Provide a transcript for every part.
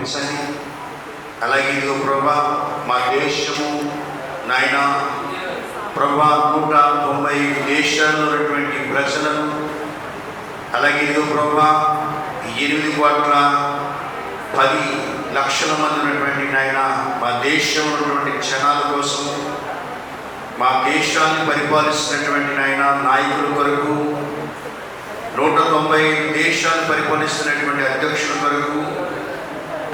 నడిపించండి అలాగే ఇదిగో ప్రభా మా దేశము నాయన ప్రభా నూట తొంభై దేశాల్లో ఉన్నటువంటి ప్రజలను అలాగే ఇదిగో ప్రభా ఎనిమిది కోట్ల పది లక్షల మంది ఉన్నటువంటి నాయన మా దేశంలో ఉన్నటువంటి జనాల కోసం మా దేశాన్ని పరిపాలిస్తున్నటువంటి నాయన నాయకుల కొరకు నూట తొంభై దేశాలు పరిపాలిస్తున్నటువంటి అధ్యక్షుల కొరకు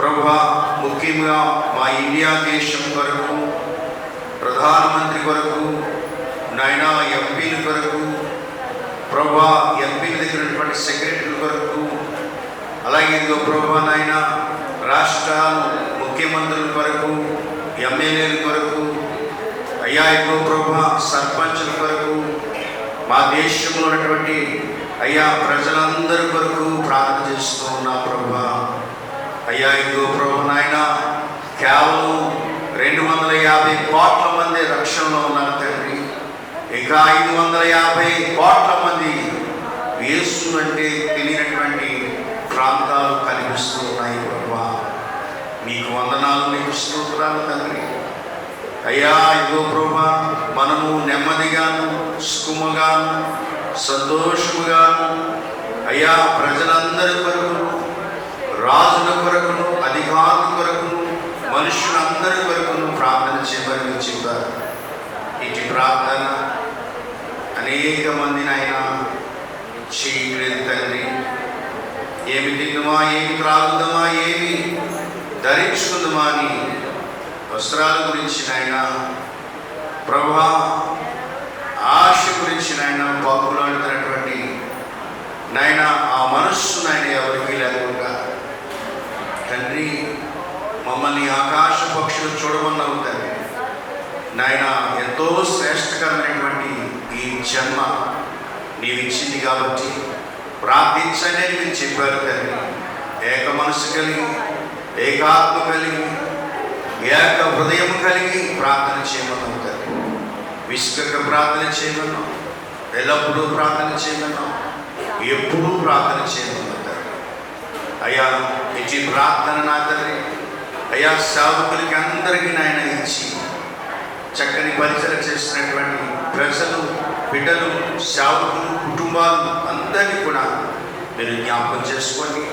ప్రభా ముఖ్యంగా మా ఇండియా దేశం కొరకు ప్రధానమంత్రి కొరకు నాయన ఎంపీల కొరకు ప్రభా ఎంపీల దగ్గర ఉన్నటువంటి సెక్రటరీల కొరకు అలాగే ఇదిగో ప్రభా నాయన రాష్ట్రాలు ముఖ్యమంత్రుల కొరకు ఎమ్మెల్యేల కొరకు అయ్యా ఇదిగో ప్రభా సర్పంచుల కొరకు మా దేశంలో ఉన్నటువంటి అయ్యా ప్రజలందరి కొరకు ప్రార్థన చేస్తూ ఉన్నా ప్రభా. అయ్యా ఇదిగో ప్రభు నాయన కేవలం రెండు వందల యాభై కోట్ల మంది రక్షణలో ఉన్నారు తండ్రి. ఇంకా ఐదు వందల యాభై కోట్ల మంది వేసు అంటే తెలియనటువంటి ప్రాంతాలు కనిపిస్తూ ఉన్నాయి ప్రభా. మీకు వందనాలు మీకు స్తోత్రాలు తండ్రి. అయ్యా ఇదిగో ప్రభా మనము నెమ్మదిగాను సుకుమగాను సంతోషముగాను అయ్యా ప్రజలందరి కొరకు రాజుల కొరకును అధికారుల కొరకును మనుషులందరి కొరకును ప్రార్థన చేయమని మీరు చెప్పారు ఇటు ప్రార్థన అనేక మందిని ఆయన చేయలేదు తండ్రి. ఏమి తిందుమా ఏమి త్రాగుదమా ఏమి ధరించుకుందమా అని వస్త్రాల గురించి నాయన ప్రభా ఆశ గురించి నాయన పాపులాడుతున్నటువంటి నాయన ఆ మనస్సు నాయన ఎవరికి లేకుండా తండ్రి మమ్మల్ని ఆకాశ పక్షులు చూడమన్నావు తండ్రి నాయన ఎంతో శ్రేష్టకరమైనటువంటి ఈ జన్మ నీవు ఇచ్చింది కాబట్టి ప్రార్థించనే మీరు చెప్పారు తండ్రి. ఏక మనసు కలిగి ఏకాత్మ కలిగి ఏక హృదయం కలిగి ప్రార్థన చేయమన్నావు తండ్రి విశ్వక ప్రార్థన చేయమన్నాం ఎల్లప్పుడూ ప్రార్థన చేయమన్నాం ఎప్పుడూ ప్రార్థన చేయమన్నాం. అయ్యా ఇచ్చి ప్రార్థన నా తండ్రి అయ్యా సాధకులకి అందరికీ నాయన ఇచ్చి చక్కని పరిచయం చేస్తున్నటువంటి ప్రజలు బిడ్డలు సేవకులు కుటుంబాలు అందరినీ కూడా మీరు జ్ఞాపకం చేసుకొని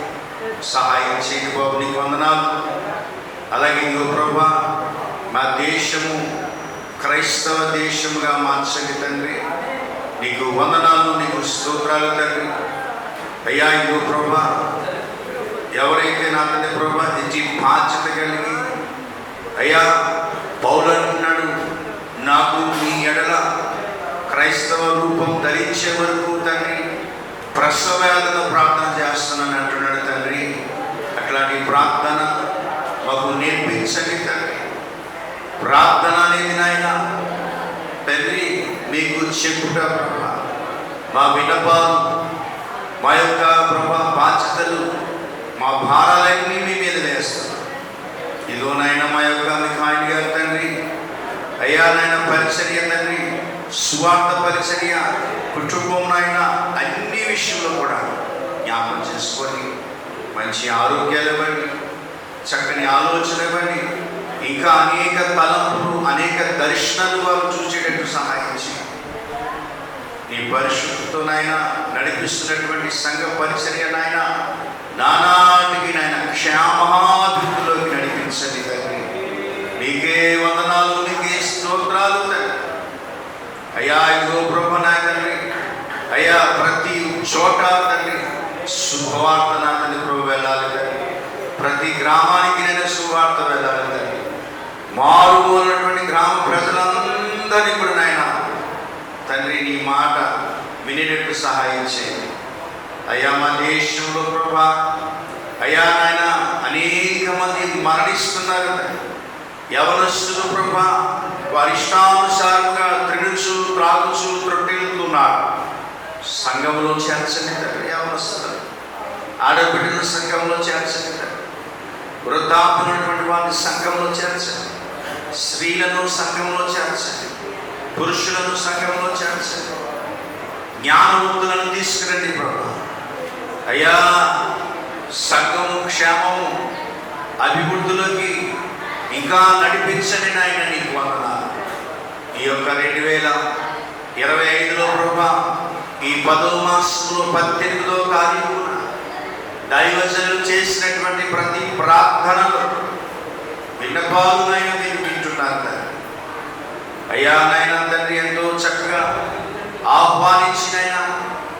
సహాయం చేయండి బాబు నీకు వందనాలు. అలాగే ఇంకో ప్రభా మా దేశము క్రైస్తవ దేశముగా మార్చండి తండ్రి. నీకు వందనాలు నీకు స్తోత్రాలు తండ్రి. అయ్యా ఇంకో ప్రభా ఎవరైతే నా తండ్రి ప్రభా ఇది బాధ్యత కలిగి అయ్యా పౌలంటున్నాడు నాకు మీ ఎడల క్రైస్తవ రూపం ధరించే వరకు తండ్రి ప్రసవేదన ప్రార్థన చేస్తున్నాను అంటున్నాడు తండ్రి. అట్లాంటి ప్రార్థన మాకు నేర్పించండి తండ్రి. ప్రార్థన అనేది నాయన తండ్రి మీకు చెప్పుట ప్రభా. మా విన్నపాలు మా యొక్క ప్రభా బాధ్యతలు మా భారాలన్నీ మీ మీద వేస్తాం. ఇదిగో నాయన మా యొక్క ఆయన గారు తండ్రి అయ్యా నాయన పరిచర్య తండ్రి సువార్త పరిచర్య కుటుంబం నాయన అన్ని విషయంలో కూడా జ్ఞాపకం చేసుకొని మంచి ఆరోగ్యాలు ఇవ్వండి. చక్కని ఆలోచన ఇవ్వండి. ఇంకా అనేక తలంపులు అనేక దర్శనాలు వారు చూసేటట్టు సహాయం చేయండి. నీ పరిశుద్ధితో నాయన నడిపిస్తున్నటువంటి సంఘ పరిచర్య నాయన నానాటికి నాయన క్షేమాభివృద్ధిలోకి నడిపించండి తండ్రి. నీకే వందనాలు నీకే స్తోత్రాలు అయ్యా ఇదిగో బ్రహ్మ నా తండ్రి. అయ్యా ప్రతి చోట తండ్రి శుభవార్త నా తండ్రి ప్రభు వెళ్ళాలి తండ్రి. ప్రతి గ్రామానికి నేను శుభవార్త వెళ్ళాలి తండ్రి. మారుమూలటువంటి గ్రామ ప్రజలందరినీ కూడా నాయన తండ్రి నీ మాట వినేటట్టు సహాయం చేయండి. అయ్యా మా దేశంలో ప్రభా అయ్యా నాయన అనేక మంది మరణిస్తున్నారు యవనస్తులు ప్రభా వారి ఇష్టానుసారంగా త్రిడుచు త్రాగుచు త్రొట్టిల్తున్నారు సంఘంలో చేర్చని తండ్రి యవనస్తులు. ఆడబిడ్డల సంఘంలో చేర్చని తండ్రి. వృద్ధాపునటువంటి వారిని సంఘంలో చేర్చండి. స్త్రీలను సంఘంలో చేర్చండి. పురుషులను సంఘంలో చేర్చండి. జ్ఞానవంతులను తీసుకురండి ప్రభావం అయ్యా సంఘము క్షేమము అభివృద్ధిలోకి ఇంకా నడిపించని నాయన నీకు వందనాలు. ఈ యొక్క రెండు వేల ఇరవై ఐదులో ప్రభా ఈ పదో మాసంలో పద్దెనిమిదో తారీఖున దైవజనులు చేసినటువంటి ప్రతి ప్రార్థనలు విన్నపాలునైనా మీరు వింటున్నారు అయ్యా నాయన తండ్రి ఎంతో చక్కగా ఆహ్వానించినైనా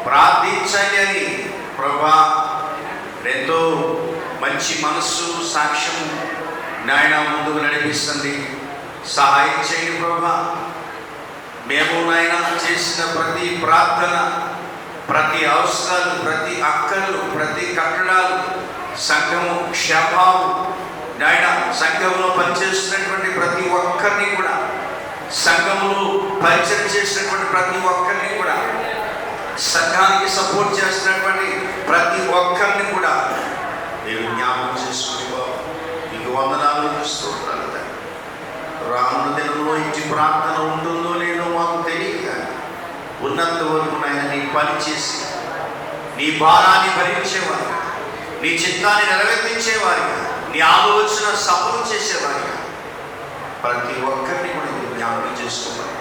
ప్రార్థించండి అని ప్రభా ఎంతో మంచి మనస్సు సాక్ష్యం నాయన ముందుకు నడిపిస్తుంది. సహాయం చేయండి ప్రభా. మేము నాయన చేసిన ప్రతి ప్రార్థన ప్రతి అవసరాలు ప్రతి అక్కలు ప్రతి కట్టడాలు సంఘము క్షేమాలు నాయన సంఘంలో పనిచేస్తున్నటువంటి ప్రతి ఒక్కరిని కూడా సంఘంలో పరిచయం చేసినటువంటి ప్రతి ఒక్కరిని కూడా సంఘానికి సపోర్ట్ చేస్తున్నటువంటి ప్రతి ఒక్కరిని కూడా నేను జ్ఞాపకం చేసుకుని బాబు మీకు వందనాలు స్తోత్రాలు రాముల దినంలో ఇంటి ప్రార్థన ఉంటుందో లేదో మాకు తెలియక ఉన్నంత వరకు నాయన నీ పని చేసి నీ భారాన్ని భరించేవారుగా నీ చిత్తాన్ని నెరవేర్తించేవారుగా నీ ఆలోచన సఫలం చేసేవారుగా ప్రతి ఒక్కరిని కూడా జ్ఞాపకం చేసుకోవాలి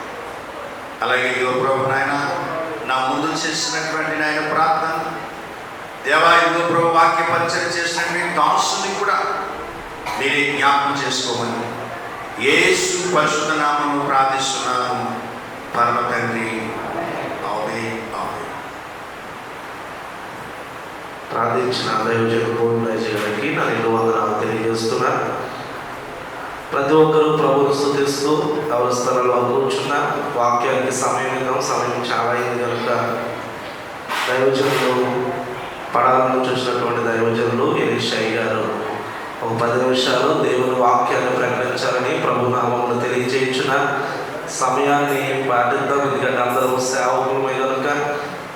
అలాగే యువ ప్రభు నాయన నా ముందు చేసినటువంటి నాయన ప్రార్థన. దేవా ఇదిగో ప్రభు వాక్య పరిచయం చేసినటువంటి దాసుని కూడా మీరే జ్ఞాపకం చేసుకోమని. ఏసు పరిశుద్ధ నామను ప్రార్థిస్తున్నాను. పరమ తండ్రి ఆమె ఆమె ప్రార్థించిన దైవజను పూర్ణజీవులకి నా రెండు వందనాలు తెలియజేస్తున్నాను ప్రతి ఒక్కరూ ప్రభువును స్థుతిస్తూ ఎవరి స్థలంలో కూర్చున్న వాక్యానికి సమయం ఇద్దాం. సమయం చాలా అయింది కనుక దైవజనులు పడాలను చూసినటువంటి దైవజనులు ఎలిషాయి గారు ఒక పది నిమిషాలు దేవుని వాక్యాన్ని ప్రకటించాలని ప్రభు నామమును తెలియజేయించిన సమయాన్ని పాటిద్దాం. ఎందుకంటే అందరూ సేవకులమే కనుక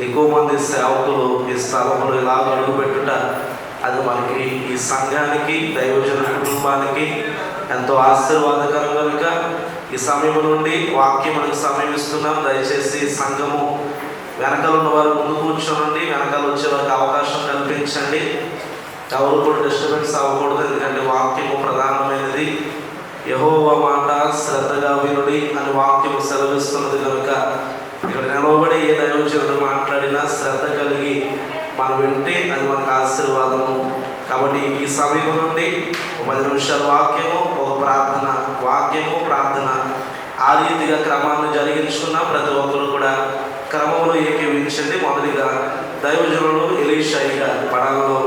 ఎక్కువ మంది సేవకులు ఈ స్థలంలో ఇలా అడుగుపెట్టుట అది మనకి ఈ సంఘానికి దైవజన కుటుంబానికి ఎంతో ఆశీర్వాదకరం కనుక ఈ సమయం నుండి వాక్యం మనకు సమయం ఇస్తున్నాం దయచేసి సంఘము వెనకాల ఉన్న వారు ముందు కూర్చోనండి. వెనకాల వచ్చే వారికి అవకాశం కల్పించండి. ఎవరు కూడా డిస్టర్బెన్స్ అవ్వకూడదు. ఎందుకంటే వాక్యము ప్రధానమైనది. యహోవ మాట శ్రద్ధగా వినుడి అని వాక్యము సెలవిస్తున్నది కనుక ఇక్కడ నిలవబడి ఏ దైవజనుడు మాట్లాడినా శ్రద్ధ కలిగి మనం వింటే అది మనకు ఆశీర్వాదము. కాబట్టి ఈ సమయం నుండి ఒక పది నిమిషాల వాక్యము ఒక ప్రార్థన వాక్యము ప్రార్థన. ఆ రీతిగా క్రమాన్ని జరిగించుకున్న. ప్రతి ఒక్కరు కూడా క్రమంలో ఏకీవించండి మొదటిగా దైవజనులు ఎలీషాయిగా పడాలలో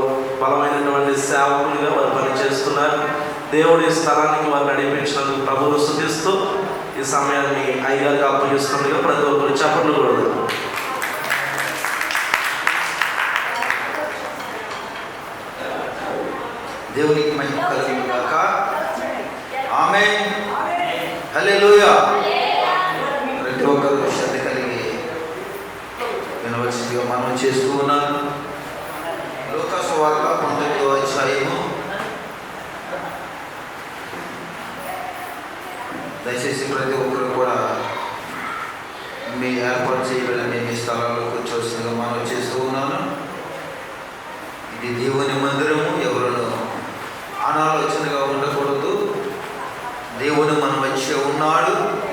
బలమైనటువంటి సేవకులుగా వారు పనిచేస్తున్నారు. దేవుడి స్థలానికి వారు నడిపించినందుకు ప్రభువును స్థుతిస్తూ ఈ సమయాన్ని అయ్యగారికి అప్పగిస్తుండగా ప్రతి ఒక్కరు చప్పట్లు కూడా దేవునికి మహిమ కలిగిన గాక ఆమె హల్లెలూయా ప్రతి ఒక్కరు శ్రద్ధ కలిగి వినవలసిందిగా మనం చేస్తూ ఉన్నాను లోకాసు వార్త పంతొమ్మిదో అధ్యాయము దయచేసి ప్రతి ఒక్కరు కూడా మీ ఏర్పాటు చేయబడిన మీ స్థలాల్లో కూర్చోవలసిందిగా మనం చేస్తూ ఉన్నాను ఇది దేవుని మందిరము ఎవరును అనాలోచనగా ఉండకూడదు. దేవుడు మన మధ్య ఉన్నాడు.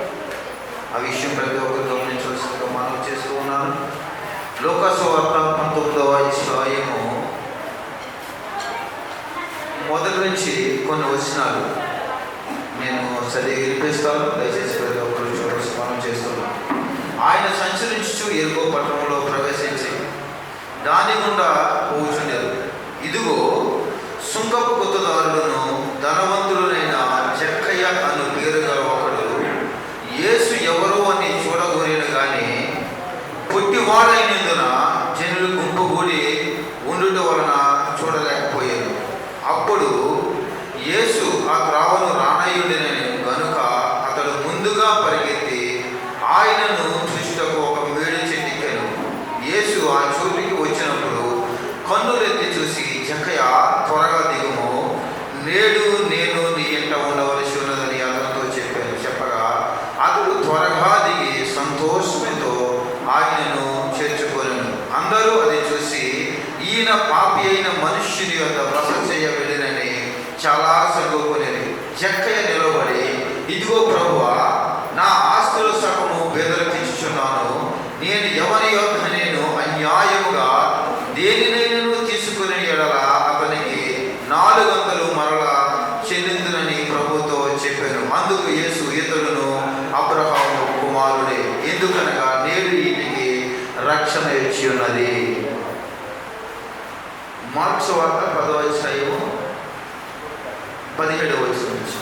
ఆ విషయం ప్రతి ఒక్కరు గమనించవలసిందిగా మనం చేస్తూ ఉన్నాను. లోకస్వార్త పంతొమ్మిదవ అధ్యాయము మొదటి నుంచి కొన్ని వచనాలు నేను చదివి వినిపిస్తాను. దయచేసి ప్రతి ఒక్కరు చూడవలసి మనం చేస్తున్నాం. ఆయన సంచరించు ఎరుగో పట్టణంలో ప్రవేశించి దాని గుండా పోచుండారు సుంకపు గుత్తదారులను ధనవంతులైన జక్కయ్య అను పేరు గల ఒకడు యేసు ఎవరో అని చూడగోరిన గాని పొట్టివాడైనందున జనులు గుంపుగూడి ఉండుట వలన చూడలేకపోయారు అప్పుడు యేసు ఆ త్రావను రానయ్యుడినని కనుక అతడు ముందుగా పరిగెత్తి ఆయనను చూచుటకు ఒక మేడి చెట్టెక్కాను యేసు ఆ చోటికి వచ్చినప్పుడు కన్నులెత్తి చూసి జక్కయ్య త్వరగా దిగుము నేడు నేను నీ ఇంట ఉండవలసి ఉన్నదని అతనితో చెప్పాను చెప్పగా అతడు త్వరగా దిగి సంతోషంతో ఆయనను చేర్చుకోలేను అందరూ అది చూసి ఈయన పాపి అయిన మనుష్యుని యొక్క బస చేయబడినని చాలా సరిపోలేదు జక్కయ్య నిలబడి ఇదిగో ప్రభువా నా ఆస్తుల సగము పేదలకు ఇచ్చుచున్నాను నేను ఎవరి యొక్క నేను అన్యాయముగా దేనినైనా తీసుకుని ఎడల అతనికి నాలుగు వందలు మరలా చెల్లిందునని ప్రభుతో చెప్పాను అందుకు యేసు ఇతరులను అబ్రహాము కుమారుడే ఎందుకనగా నేడు ఇంటికి రక్షణ ఇచ్చి ఉన్నది మార్క్స్ వార్త పదో అధ్యాయము పదిహేడవ వచనం నుంచి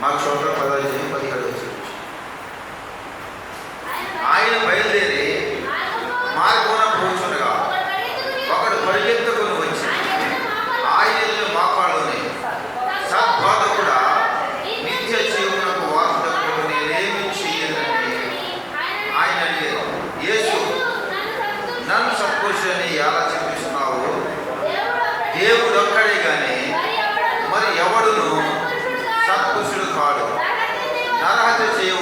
మార్క్స్ వార్త పదో అధ్యాయం పదిహేడవ వచనం నుంచి. ఆయన బయలుదేరి నరహత్య చేయవద్దు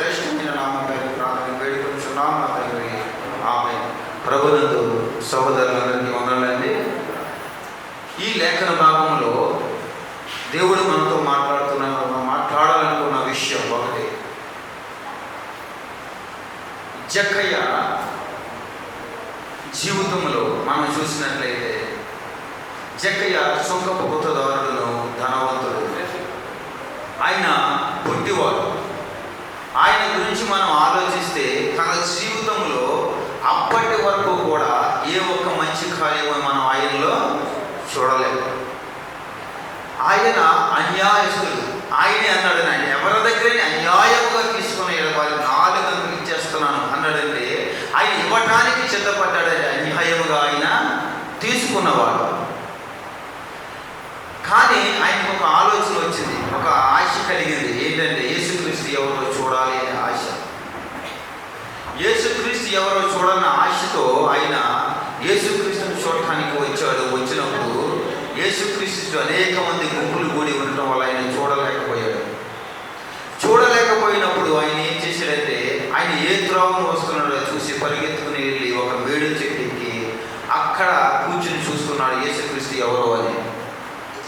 ప్రభువారి శ్రేష్టమైన నామంపై ప్రార్థన వేడుకొంచున్నాం నా తండ్రి ఆమె ప్రభునందు సహోదరులందరికీ వందలండి ఈ లేఖన భాగంలో దేవుడు మనతో మాట్లాడుతున్న మాట్లాడాలనుకున్న విషయం ఒకటి. జక్కయ్య జీవితంలో మనం చూసినట్లయితే జక్కయ్య సుంకపు గుత్తదారుడును ధనవంతుడు. ఆయన పుట్టివాడు ఆయన గురించి మనం ఆలోచిస్తే తన జీవితంలో అప్పటి వరకు కూడా ఏ ఒక్క మంచి కార్యము మనం ఆయనలో చూడలేము ఆయన అన్యాయస్తుడు ఆయనే అన్నాడు ఆయన ఎవరి దగ్గరని అన్యాయముగా తీసుకుని వారి నాలుగు ఇచ్చేస్తున్నాను అన్నాడంటే ఆయన ఇవ్వటానికి సిద్ధపడ్డాడంటే అన్యాయముగా ఆయన తీసుకున్నవాడు. కానీ ఆయనకు ఒక ఆలోచన వచ్చింది ఒక ఆశ కలిగింది ఏంటంటే యేసుక్రీస్తు ఎవరో చూడాలి అనే ఆశ యేసుక్రీస్తు ఎవరో చూడన్న ఆశతో ఆయన యేసుక్రీస్తుని చూడటానికి వచ్చాడు. వచ్చినప్పుడు యేసుక్రీస్తు అనేక మంది గుంపులు కూడి ఉండటం వల్ల ఆయన చూడలేకపోయాడు. చూడలేకపోయినప్పుడు ఆయన ఏం చేశాడంటే ఆయన ఏ ద్రోహం వస్తున్నాడో చూసి పరిగెత్తుకుని వెళ్ళి ఒక మేడు చెట్టుకి అక్కడ కూర్చుని చూస్తున్నాడు యేసుక్రీస్తు ఎవరో అని.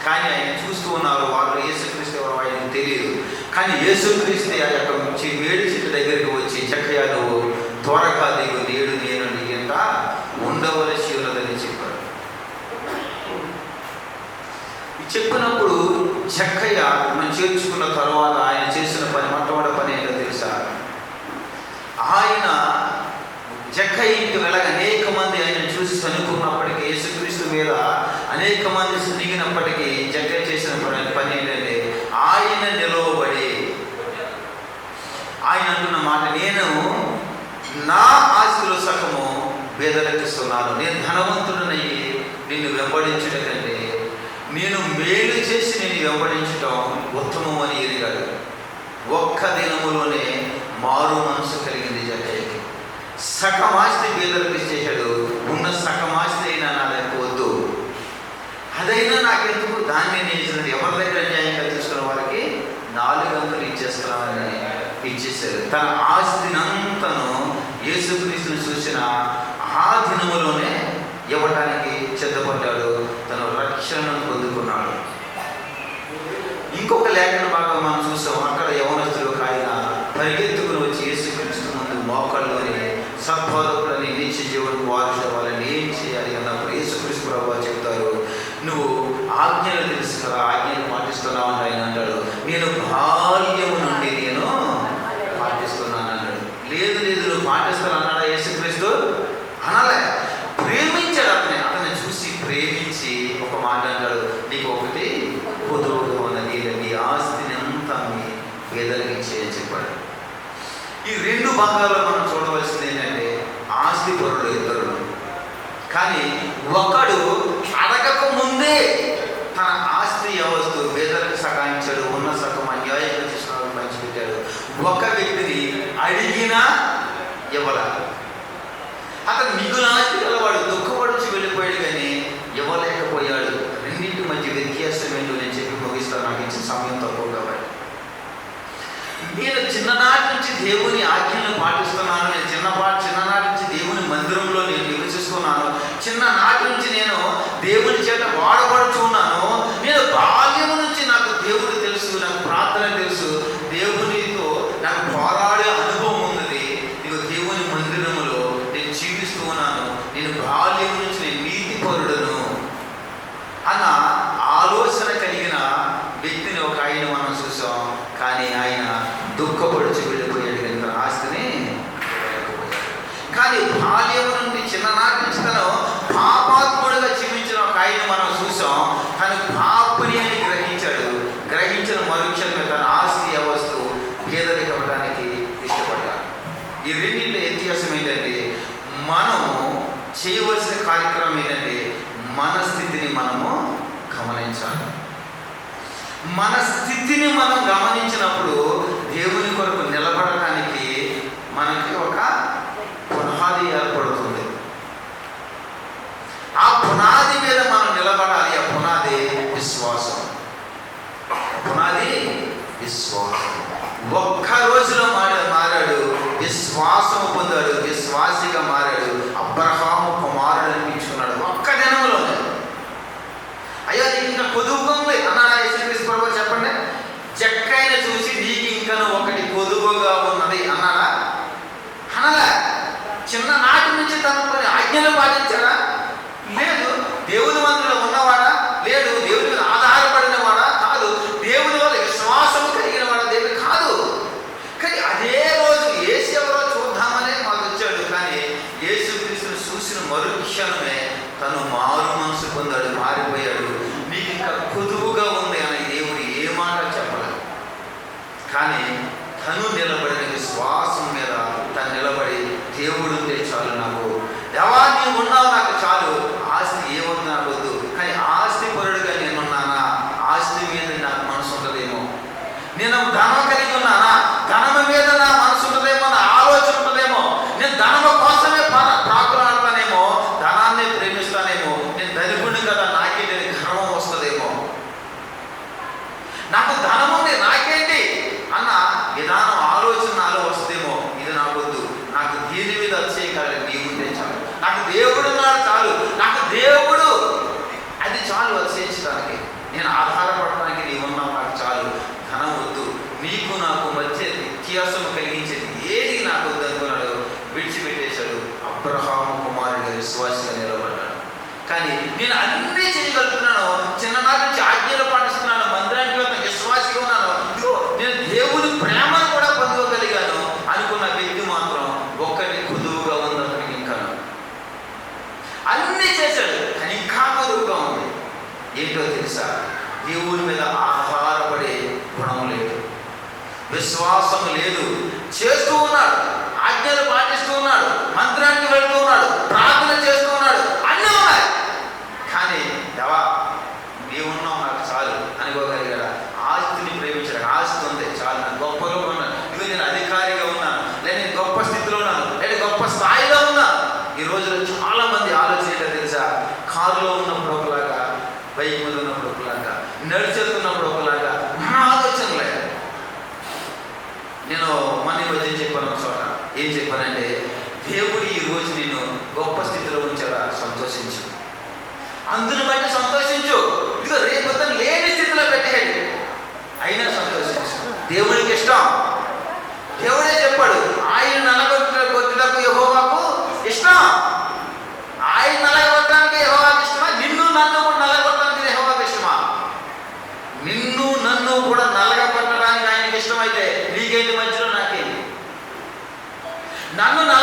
కానీ ఆయన చూస్తూ ఉన్నారు వాళ్ళు యేసుక్రీస్తు ఎవరో ఆయనకు తెలియదు. కానీ యేసుక్రీస్తు ఆ యొక్క వేడి చెట్టు దగ్గరికి వచ్చి చక్కగా నువ్వు త్వరగా నీకు నేడు నేను నీ ఉండవలసి ఉన్నదని చెప్పాడు చెప్పినప్పుడు చక్కయ్య మనం చేర్చుకున్న తర్వాత ఆయన చేసిన పని మొట్టమొదటి పని ఏంటో తెలుసా? ఆయన చెక్కయ్య ఇంటి వెళ్ళగా అనేక మంది ఆయన చూసి చనుకున్నప్పటికీ యేసుక్రీస్తు మీద అనేక మంది దిగినప్పటికీ జక్కయ్య చేసిన పని పని ఏంటంటే ఆయన నిలవబడి ఆయన అంటున్న మాట నేను నా ఆస్తిలో సగము పేదలకిస్తున్నాను నేను ధనవంతుడిని నిన్ను వెంబడించట కంటే నేను మేలు చేసి నేను వెంబడించటం ఉత్తమం అని ఎరిగాడు. ఒక్క దినములోనే మారు మనసు కలిగింది జటయ్యకి. సకమాస్తి పేదలకు ఇచ్చేశాడు ఉన్న సకమాస్తి అయినా నా దగ్గర వద్దు. అదైనా నాకెందుకు? దాన్ని నేను ఎవరి దగ్గర న్యాయంగా తీసుకున్న వాళ్ళకి నాలుగు వందలు ఇచ్చేస్తున్నానని ఇచ్చేసారు తన ఆస్తినంతా యేసుక్రీస్తుని చూసిన ఆ దినములోనే ఇవ్వటానికి సిద్ధపడ్డాడు. తన రక్షణను పొందుకున్నాడు. ఇంకొక లేఖన భాగం మనం చూసాం అక్కడ భాగాల్లో మనం చూడవలసింది ఏంటంటే ఆస్తిపరులు ఇద్దరు కానీ ఒకడు అడగక ముందే తన ఆస్తి వ్యవస్థ పేదలకు సహాయించాడు ఉన్న సగం అన్యాయం తీసుకుని పంచిపెట్టాడు. ఒక వ్యక్తిని అడిగినా ఇవ్వాల. అతను మిగులు ఆస్తి గలవాడు దుఃఖపడుచి వెళ్ళిపోయాడు కానీ ఇవ్వలేకపోయాడు. రెండింటి మధ్య వ్యత్యాసం ఏంటో నేను చెప్పి ముగిస్తాను. నాకు ఇచ్చిన సమయం తక్కువ కాబట్టి. నేను చిన్ననాటి నుంచి దేవుని ఆజ్ఞలను పాటిస్తున్నాను. నేను చిన్నపాటి చిన్ననాటి నుంచి దేవుని మందిరంలో నేను నివసిస్తున్నాను చిన్ననాటి నుంచి నేను దేవుని చేత వాడబడుచున్నాను. నేను బాల్యం నుంచి నాకు దేవుడు తెలుసు నాకు ప్రార్థన తెలుసు. దేవుడు మనం చూసాం తను కాపుర్యాన్ని అని గ్రహించాడు. గ్రహించిన మరుక్షణమే తన ఆస్తి వస్తువు పేదరికి ఇవ్వడానికి ఇష్టపడ్డాడు. ఈ రెండింటి వ్యత్యాసం ఏంటంటే మనం చేయవలసిన కార్యక్రమం ఏంటంటే మన స్థితిని మనము గమనించాలి. మన స్థితిని మనం గమనించినప్పుడు దేవుని కొరకు నిలబడటానికి మనకి ఒక ఒక్క రోజులో మార మారాడు విశ్వాసము పొందాడు విశ్వాసిగా మారాడు. అబ్రహాము కుమారుడు అనిపించుకున్నాడు ఒక్క జనంలో అయ్యా ఇంత ఇంకా కొదువుగా ఉంది. అన్నాడు ప్రభు చెప్పండి? చెక్కైన చూసి నీకు ఇంకా ఒకటి కొదువుగా ఉన్నది అన్నారా అనలా? చిన్ననాటి నుంచి తన ఆజ్ఞలు పాటించారా? గొప్ప స్థాయిలో ఉన్న ఈ రోజున చాలా మంది ఆలోచన తెలుసా? కారులో ఉన్నప్పుడు ఒకలాగా బైక్ మీద ఉన్నప్పుడు ఒకలాగా నడిచేస్తున్నప్పుడు ఒకలాగా మన ఆలోచనలే. నేను మనీ మధ్య చెప్పాను ఒక చోట? ఏం చెప్పానంటే దేవుడు ఈ రోజు నేను గొప్ప స్థితిలో ఉంచేలా సంతోషించు. అందుని బట్టి సంతోషించు. ఇదిగో రేపు లేని స్థితిలో పెట్టేయండి. అయినా సంతోషించు. దేవునికి ఇష్టం. 难不难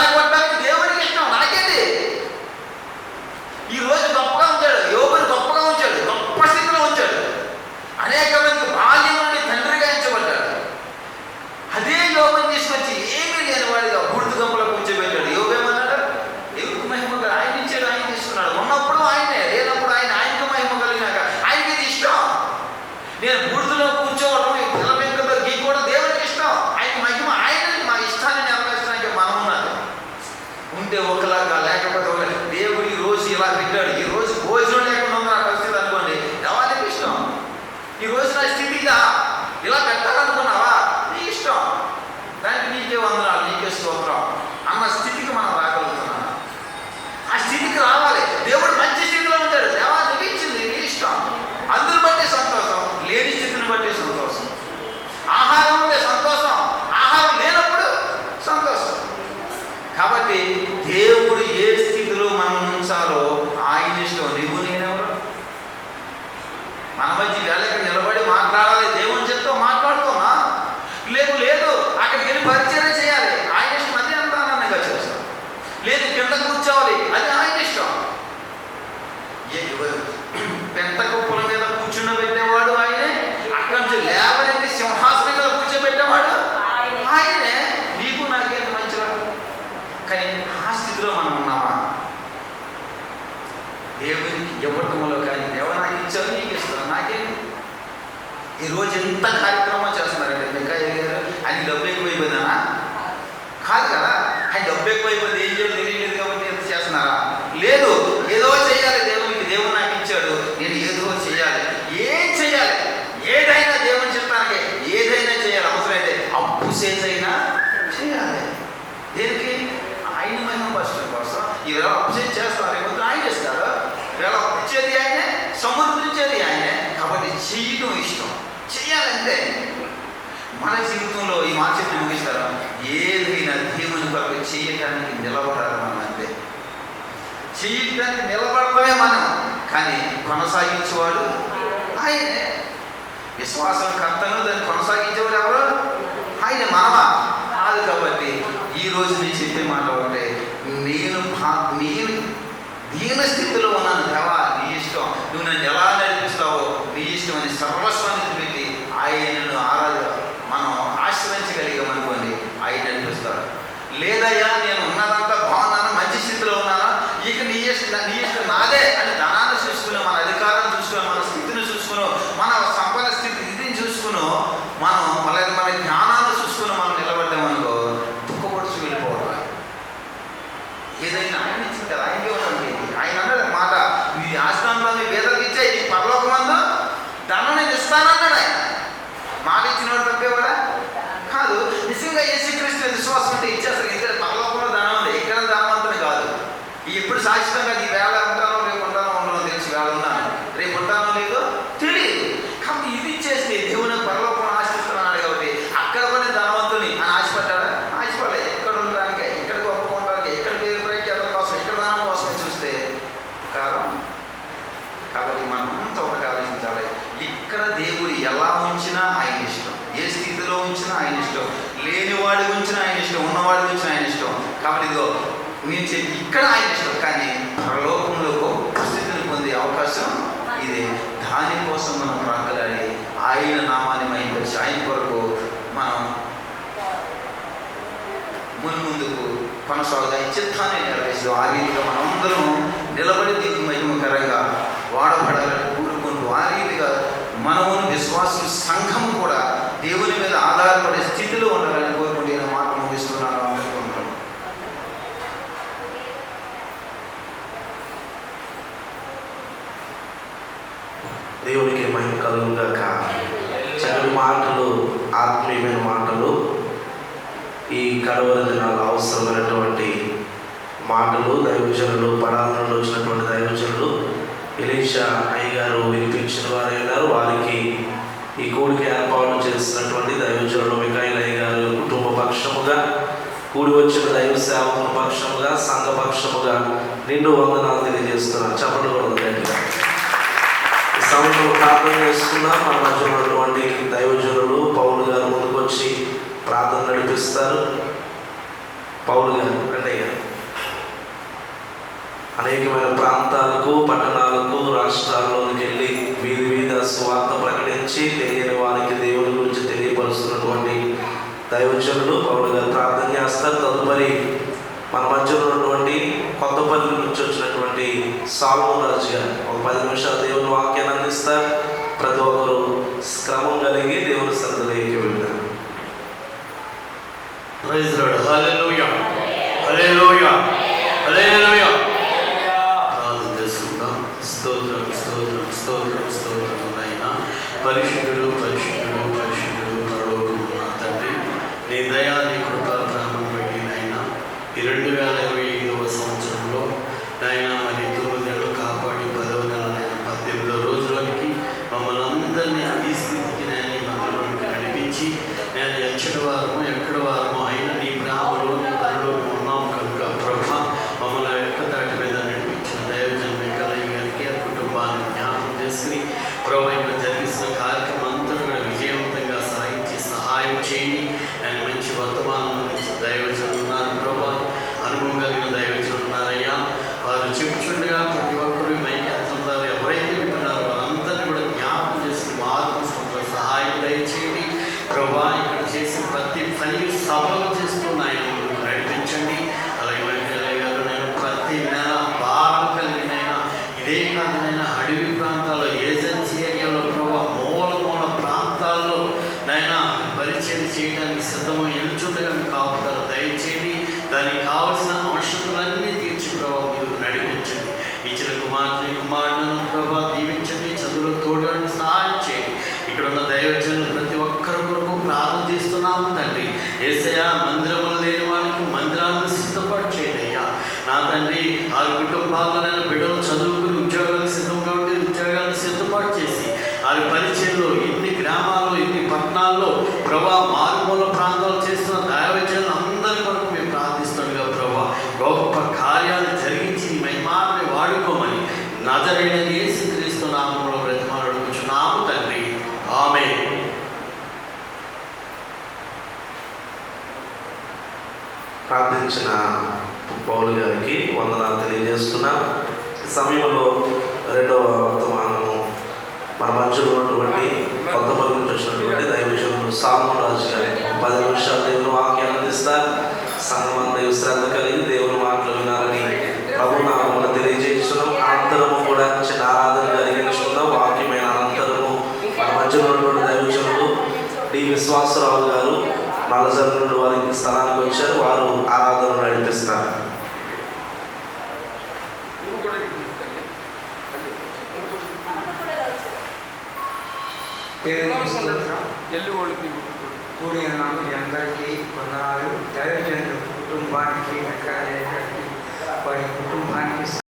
ఇంత కార్యక్రమం చేస్తున్నారండి గారు ఆయన డబ్బు ఎక్కువైపోయిందా? కాదు కదా. ఆయన డబ్బు ఎక్కువైపోయింది ఏం చేయాలి తెలియలేదు కాబట్టి ఎంత చేస్తున్నారా? లేదు. ఏదో చేయాలి. దేవునికి దేవుడు నాకు ఇచ్చాడు. నేను ఏదో చేయాలి. ఏం చేయాలి? ఏదైనా దేవుని చిత్తానికి ఏదైనా చేయాలి. అవసరమైతే అప్పు చేసైనా చేయాలి. దేనికి? ఆయన మహిమ కోసం. ఈవేళ అప్పు చేస్తారేమో ఆయన చేస్తారు వేళ అంతే మన జీవితంలో ఈ మాట చెప్పి ముగిస్తారా ఏదైనా దేవుని కొరకు చేయటానికి నిలబడాలి మనం అంతే చేయటానికి నిలబడమే మనం కానీ కొనసాగించేవాడు ఆయనే. విశ్వాసం కర్తను దాన్ని కొనసాగించేవాడు ఎవరు? ఆయన మనమా. కాదు కాబట్టి ఈ రోజు నేను చెప్పే మాట ఒకటే నేను నేను దీన స్థితిలో ఉన్నాను దేవా నీ ఇష్టం. నువ్వు నన్ను ఎలా నడిపిస్తావో నీ ఇష్టం అని సర్వస్వ ఊహించేది ఇక్కడ ఆయన ఇష్టం కానీ లోకంలో స్థితిని పొందే అవకాశం ఇది. దానికోసం మనం ప్రాకలాడి ఆయన నామాన్ని మహింపరిచి ఆయన కొరకు మనం మున్ముందుకు కొనసాగుతాయి చిత్తాన్ని నెరవేర్చు ఆ రీతిగా మనందరం నిలబడి దీనికి మహిమకరంగా వాడబడాలని కోరుకుంటూ ఆ రీతిగా మనమును విశ్వాసం సంఘం కూడా దేవుని మీద ఆధారపడే స్థితిలో ఉండాలని దేవునికి మహిమ కలుగుగాక చక్కటి మాటలు ఆత్మీయమైన మాటలు. ఈ కడవర దినాలు అవసరమైనటువంటి మాటలు దైవజనులు పరాధనలు వచ్చినటువంటి దైవజనులు ఎలీషా అయ్య గారు వినిపించిన వారు గారు వారికి ఈ కూడికి ఏర్పాటు చేస్తున్నటువంటి దైవజనులు మికాయిలయ్య గారు కుటుంబ పక్షముగా కూడి వచ్చిన దైవ సేవకుల పక్షముగా సంఘ పక్షముగా నిన్ను వందనాలు తెలియజేస్తున్నారు. చెప్పడం కూడా సమయంలో ప్రార్థన చేసుకున్నా మన మధ్య ఉన్నటువంటి దైవజనులు పౌరులు గారు ముందుకొచ్చి ప్రార్థన నడిపిస్తారు. పౌలు గారు అంటే అనేకమైన ప్రాంతాలకు పట్టణాలకు రాష్ట్రాల్లోకి వెళ్ళి వీధి వివిధ స్వార్థ ప్రకటించి తెలియని వారికి దేవుని గురించి తెలియపరుస్తున్నటువంటి దైవజనులు పౌరులు గారు ప్రార్థన చేస్తారు. తదుపరి మన మధ్యలో ఉన్నటువంటి కొత్తపల్లి నుంచి వచ్చినటువంటి సాల్మోన్ రాజు గారు. ఒక పది నిమిషాలు దేవుని వాక్యాన్ని అందిస్తారు. ప్రతి ఒక్కరు క్రమం కలిగి దేవుని సన్నిధిలోకి వెళ్తారు ప్రైజ్ లార్డ్ హల్లెలూయా హల్లెలూయా హల్లెలూయా ప్రార్థన చేసుకుందాం. స్తోత్రం స్తోత్రం స్తోత్రం స్తోత్రం నాయనా. పరిశుద్ధుడు పరిశుద్ధుడు పరిశుద్ధుడు పరలోకమున్న తండ్రి. నీ దయా నజరైన యేసు క్రీస్తు నామంలో బ్రతిమాడుకుంటున్నాము తండ్రి. ఆమె ప్రార్థించిన పౌలు గారికి వందనాలు తెలియజేస్తున్నా. సమయంలో రెండవ వర్తమానము మన మధ్యలో ఉన్నటువంటి కొత్త నుంచి వచ్చినటువంటి దైవజనులు సామరాజు గారి. పది నిమిషాలు దేవుని వాక్యాలు అందిస్తారు. సంగమంతా శ్రద్ధ కలిగి దేవుని మాటలు వినాలని ప్రభు నామమున తెలియజేస్తున్నాం. అందరూ కూడా చిన్న ఆరాధన కలిగించుకుందాం వాక్యమైన అనంతరము మన మధ్యలో ఉన్నటువంటి దైవజనులు డి. విశ్వాసరావు గారు నలజర్ నుండి వారికి స్థలానికి వచ్చారు వారు ఆరాధన నడిపిస్తారు. కూడిన వాళ్ళకి మీ అందరికీ కొందనాలు దైవజనులు కుటుంబానికి ఎక్కడ వారి కుటుంబానికి